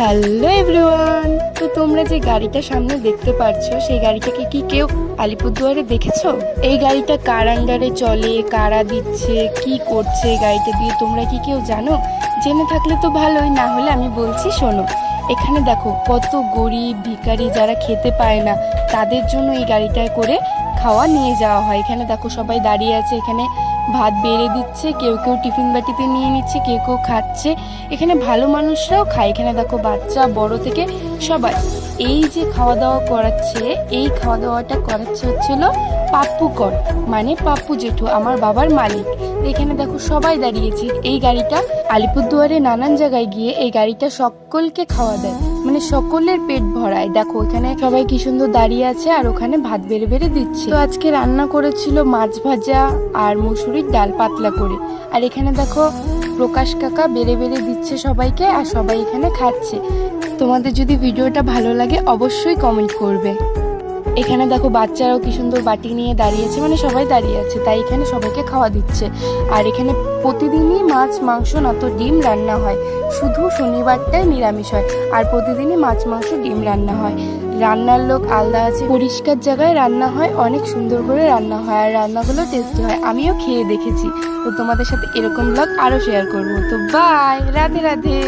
Hello everyone তো তোমরা যে গাড়িটা সামনে দেখতে পাচ্ছ সেই গাড়িটাকে কি কেউ আলিপুরদুয়ারে দেখেছ? এই গাড়িটা কার আন্ডারে চলে, কারা দিচ্ছে, কি করছে গাড়িটা দিয়ে তোমরা কি কেউ জানো? জেনে থাকলে তো ভালোই, না হলে আমি বলছি শোনো। এখানে দেখো, কত গরিব ভিখারি যারা খেতে পায় না, তাদের জন্য এই গাড়িটায় করে খাওয়া নিয়ে যাওয়া হয়। এখানে দেখো সবাই দাঁড়িয়ে আছে, এখানে ভাত বেড়ে দিচ্ছে, কেউ কেউ টিফিন বাটিতে নিয়ে নিচ্ছে, কেউ কেউ খাচ্ছে। এখানে ভালো মানুষরাও খায়। এখানে দেখো বাচ্চা, বড় থেকে সবাই। এই যে খাওয়া দাওয়া করাচ্ছে, এই খাওয়া দাওয়াটা করাচ্ছে হচ্ছিল পাপ্পু কর মানে পাপ্পু জেঠু, আমার বাবার মালিক। এখানে দেখো সবাই দাঁড়িয়েছে। এই গাড়িটা আলিপুরদুয়ারে নানান জায়গায় গিয়ে এই গাড়িটা সকলকে খাওয়া দেয়। মানে সকলের পেট ভরায়। দেখো এখানে সবাই কি সুন্দর দাঁড়িয়ে আছে আর ওখানে ভাত বেড়ে বেড়ে দিচ্ছে। তো আজকে রান্না করেছিল মাছ ভাজা আর মুসুরির ডাল পাতলা করে। আর এখানে দেখো, প্রকাশ কাকা বেড়ে বেড়ে দিচ্ছে সবাইকে আর সবাই এখানে খাচ্ছে। তোমাদের যদি ভিডিওটা ভালো লাগে, অবশ্যই কমেন্ট করবে। এখানে দেখো বাচ্চারাও কি সুন্দর বাটি নিয়ে দাঁড়িয়েছে মানে সবাই দাঁড়িয়ে আছে, তাই এখানে সবাইকে খাওয়া দিচ্ছে। আর এখানে প্রতিদিনই মাছ, মাংস না তো ডিম রান্না হয়। শুধু শনিবারটাই নিরামিষ হয়, আর প্রতিদিনই মাছ, মাংস, ডিম রান্না হয়। রান্নার লোক আলাদা আছে, পরিষ্কার জায়গায় রান্না হয়, অনেক সুন্দর করে রান্না হয়, আর রান্নাগুলো টেস্টি হয়। আমিও খেয়ে দেখেছি। তো তোমাদের সাথে এরকম ব্লগ আরও শেয়ার করব। তো বাই রাধে রাধে।